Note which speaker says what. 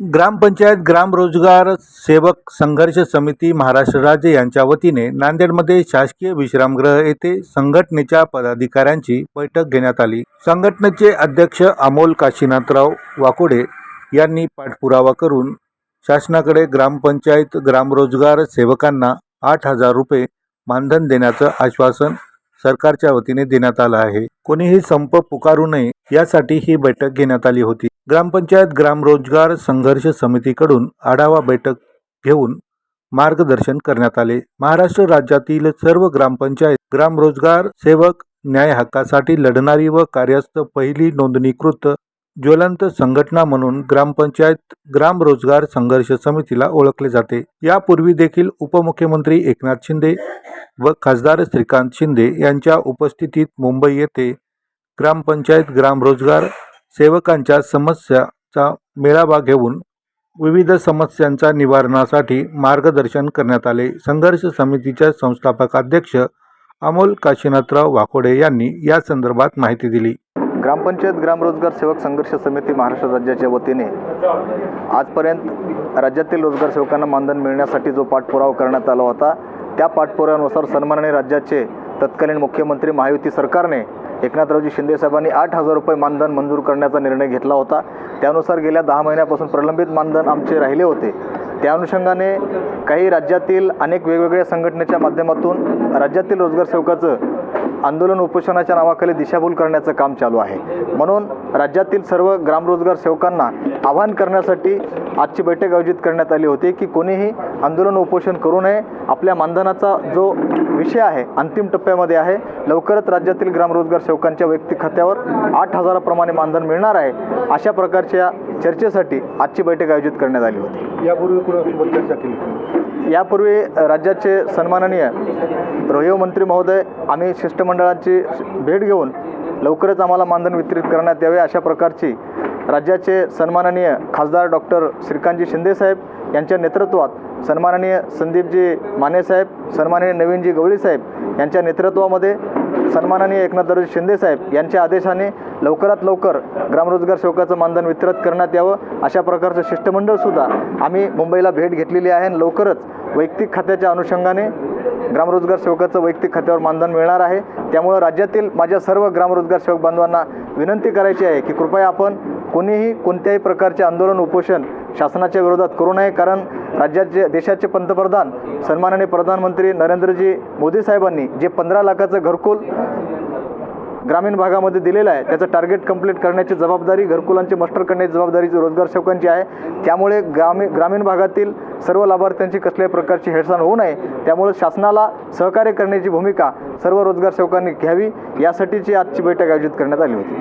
Speaker 1: ग्रामपंचायत ग्राम रोजगार सेवक संघर्ष समिती महाराष्ट्र राज्य यांच्या वतीने नांदेडमध्ये शासकीय विश्रामगृह येथे संघटनेच्या पदाधिकाऱ्यांची बैठक घेण्यात आली. संघटनेचे अध्यक्ष अमोल काशीनाथराव वाकोडे यांनी पाठपुरावा करून शासनाकडे ग्रामपंचायत ग्रामरोजगार सेवकांना आठ हजार रुपये मानधन देण्याचं आश्वासन सरकारच्या वतीने देण्यात आलं आहे. कोणीही संप पुकारू नये यासाठी ही बैठक घेण्यात आली होती. ग्रामपंचायत ग्रामरोजगार संघर्ष समितीकडून आढावा बैठक घेऊन मार्गदर्शन करण्यात आले. महाराष्ट्र राज्यातील सर्व ग्रामपंचायत ग्रामरोजगार सेवक न्याय हक्कासाठी लढणारी व कार्यस्थ पहिली नोंदणीकृत ज्वलंत संघटना म्हणून ग्रामपंचायत ग्रामरोजगार संघर्ष समितीला ओळखले जाते. यापूर्वी देखील उपमुख्यमंत्री एकनाथ शिंदे व खासदार श्रीकांत शिंदे यांच्या उपस्थितीत मुंबई येथे ग्रामपंचायत ग्रामरोजगार सेवकांच्या समस्याचा मेळावा घेऊन विविध समस्यांच्या निवारणासाठी मार्गदर्शन करण्यात आले. संघर्ष समितीच्या संस्थापक अध्यक्ष अमोल काशीनाथराव वाकोडे यांनी या संदर्भात माहिती दिली.
Speaker 2: ग्रामपंचायत ग्रामरोजगार सेवक संघर्ष समिती महाराष्ट्र राज्याच्या वतीने आजपर्यंत राज्यातील रोजगार सेवकांना मानधन मिळण्यासाठी जो पाठपुरावा करण्यात आला होता त्या पाठपुराव्यानुसार सन्माननीय राज्याचे तत्कालीन मुख्यमंत्री महायुती सरकारने एकनाथरावजी शिंदे साहेबांनी आठ हजार रुपये मानधन मंजूर करण्याचा निर्णय घेतला होता. त्यानुसार गेल्या दहा महिन्यापासून प्रलंबित मानधन आमचे राहिले होते. त्या अनुषंगाने काही राज्यातील अनेक वेगवेगळ्या संघटनेच्या माध्यमातून राज्यातील रोजगार सेवकाचं आंदोलन उपोषणाच्या नावाखाली दिशाभूल करण्याचं काम चालू आहे. म्हणून राज्यातील सर्व ग्रामरोजगार सेवकांना आवाहन करण्यासाठी आजची बैठक आयोजित करण्यात आली होती की कोणीही आंदोलन उपोषण करू नये. आपल्या मानधनाचा जो विषय आहे. अंतिम टप्प्यामध्ये आहे. लवकरच राज्यातील ग्रामरोजगार सेवकांच्या वैयक्तिक खात्यावर आठ हजाराप्रमाणे मानधन मिळणार आहे. अशा प्रकारच्या चर्चेसाठी आजची बैठक आयोजित करण्यात आली होती.
Speaker 1: यापूर्वी कुणासोबत चर्चा केली?
Speaker 2: यापूर्वी राज्याचे सन्माननीय रोहिव मंत्री महोदय आम्ही शिष्टमंडळाची भेट घेऊन लवकरच आम्हाला मानधन वितरित करण्यात यावे अशा प्रकारची राज्याचे सन्माननीय खासदार डॉक्टर श्रीकांतजी शिंदेसाहेब यांच्या नेतृत्वात सन्माननीय संदीपजी मानेसाहेब सन्माननीय नवीनजी गवळीसाहेब यांच्या नेतृत्वामध्ये सन्माननीय एकनाथरावजी शिंदेसाहेब यांच्या आदेशाने लवकरात लवकर ग्रामरोजगार सेवकाचं मानधन वितरित करण्यात यावं अशा प्रकारचं शिष्टमंडळसुद्धा आम्ही मुंबईला भेट घेतलेली आहे आणि लवकरच वैयक्तिक खात्याच्या अनुषंगाने ग्रामरोजगार सेवकाचं वैयक्तिक खात्यावर मानधन मिळणार आहे. त्यामुळं राज्यातील माझ्या सर्व ग्रामरोजगार सेवक बांधवांना विनंती करायची आहे की कृपया आपण कोणीही कोणत्याही प्रकारचे आंदोलन उपोषण शासनाच्या विरोधात करू नये. कारण राज्याचे देशाचे पंतप्रधान सन्माननीय प्रधानमंत्री नरेंद्रजी मोदी साहेबांनी जे पंधरा लाखाचं घरकुल ग्रामीण भागामध्ये दिलेलं आहे त्याचं टार्गेट कंप्लीट करण्याची जबाबदारी घरकुलांचे मास्टर करण्याची जबाबदारी रोजगार सेवकांची आहे. त्यामुळे ग्रामीण ग्रामीण भागातील सर्व लाभार्थ्यांची कसल्याही प्रकारची हेळसाण होऊ नये. त्यामुळे शासनाला सहकार्य करण्याची भूमिका सर्व रोजगार सेवकांनी घ्यावी. यासाठीची आजची बैठक आयोजित करण्यात आली होती.